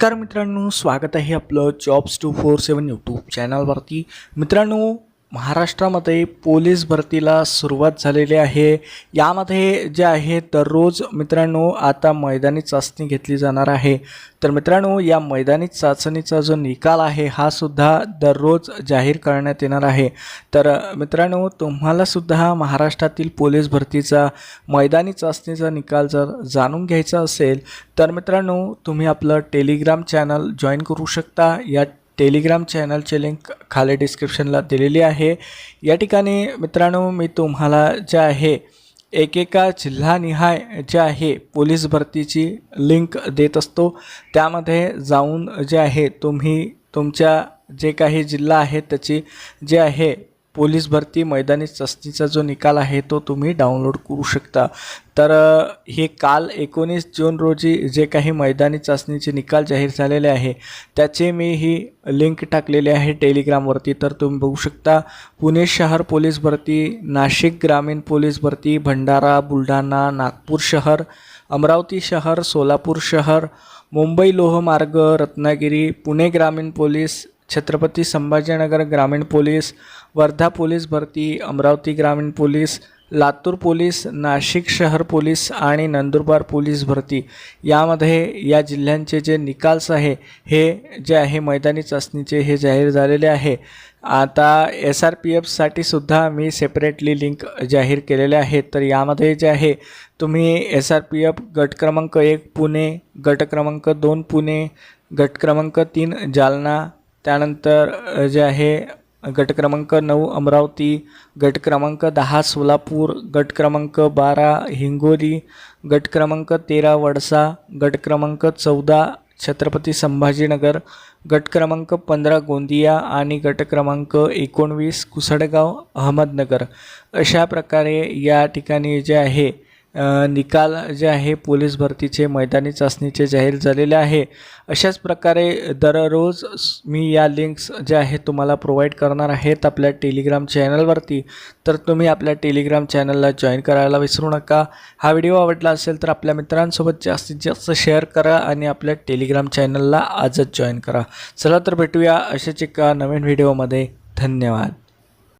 नमस्कार मित्रांनो स्वागत आहे आपलं jobs two four seven YouTube चॅनलवरती मित्रांनो महाराष्ट्रामध्ये पोलीस भरतीला सुरुवात झालेली आहे. यामध्ये जे आहे दररोज मित्रांनो आता मैदानी चाचणी घेतली जाणार आहे. तर मित्रांनो या मैदानी चाचणीचा जो निकाल आहे हा सुद्धा दररोज जाहीर करण्यात येणार आहे. तर मित्रांनो तुम्हालासुद्धा महाराष्ट्रातील पोलीस भरतीचा मैदानी चाचणीचा निकाल जर जाणून घ्यायचा असेल तर मित्रांनो तुम्ही आपलं टेलिग्राम चॅनल जॉईन करू शकता. या टेलिग्राम चॅनलचे लिंक खाली डिस्क्रिप्शनला दिलेली आहे. या ठिकाणी मित्रांनो मी तुम्हाला जे आहे एकेका जिल्हानिहाय जे आहे पोलीस भरतीची लिंक देत असतो. त्यामध्ये जाऊन जे आहे तुम्ही तुमच्या जे काही जिल्हा आहे त्याची जे आहे पोलीस भरती मैदानी चाचणीचा जो निकाल आहे तो तुम्ही डाउनलोड करू शकता. तर हे काल एकोणीस जून रोजी जे काही मैदानी चाचणीचे निकाल जाहीर झालेले आहे त्याचे मी ही लिंक टाकलेली आहे टेलिग्रामवरती तर तुम्ही बघू शकता पुणे शहर पोलीस भरती नाशिक ग्रामीण पोलीस भरती भंडारा बुलढाणा नागपूर शहर अमरावती शहर सोलापूर शहर मुंबई लोहमार्ग रत्नागिरी पुणे ग्रामीण पोलीस छत्रपती संभाजीनगर ग्रामीण पोलीस वर्धा पोलीस भरती अमरावती ग्रामीण पोलीस लातूर पोलीस नाशिक शहर पोलीस आणि नंदुरबार पोलीस भरती. यामध्ये या जिल्ह्यांचे जे निकाल्स आहे हे जे आहे मैदानी चाचणीचे हे जाहीर झालेले आहे. आता एस आर पी एफसाठी सुद्धा मी सेपरेटली लिंक जाहीर केलेले आहेत. तर यामध्ये जे आहे तुम्ही एस आर पी एफ गट क्रमांक एक पुणे गट क्रमांक दोन पुणे गट क्रमांक तीन जालना त्यानंतर जे आहे गट क्रमांक नऊ अमरावती गट क्रमांक दहा सोलापूर गट क्रमांक बारा हिंगोली गट क्रमांक तेरा वडसा गट क्रमांक चौदा छत्रपती संभाजीनगर गट क्रमांक पंधरा गोंदिया आणि गट क्रमांक एकोणवीस कुसडगाव अहमदनगर. अशा प्रकारे या ठिकाणी जे आहे निकाल जे आहे पोलीस भरतीचे मैदानी चाचणीचे जाहीर झालेले आहे. अशाच प्रकारे दररोज मी या लिंक्स जे आहे तुम्हाला प्रोव्हाइड करणार आहेत आपल्या टेलिग्राम चॅनलवरती तर तुम्ही आपल्या टेलिग्राम चॅनलला जॉईन करायला विसरू नका. हा व्हिडिओ आवडला असेल तर आपल्या मित्रांसोबत जास्तीत जास्त शेअर करा आणि आपल्या टेलिग्राम चॅनलला आजच जॉईन करा. चला तर भेटूया अशाच एका नवीन व्हिडिओमध्ये धन्यवाद.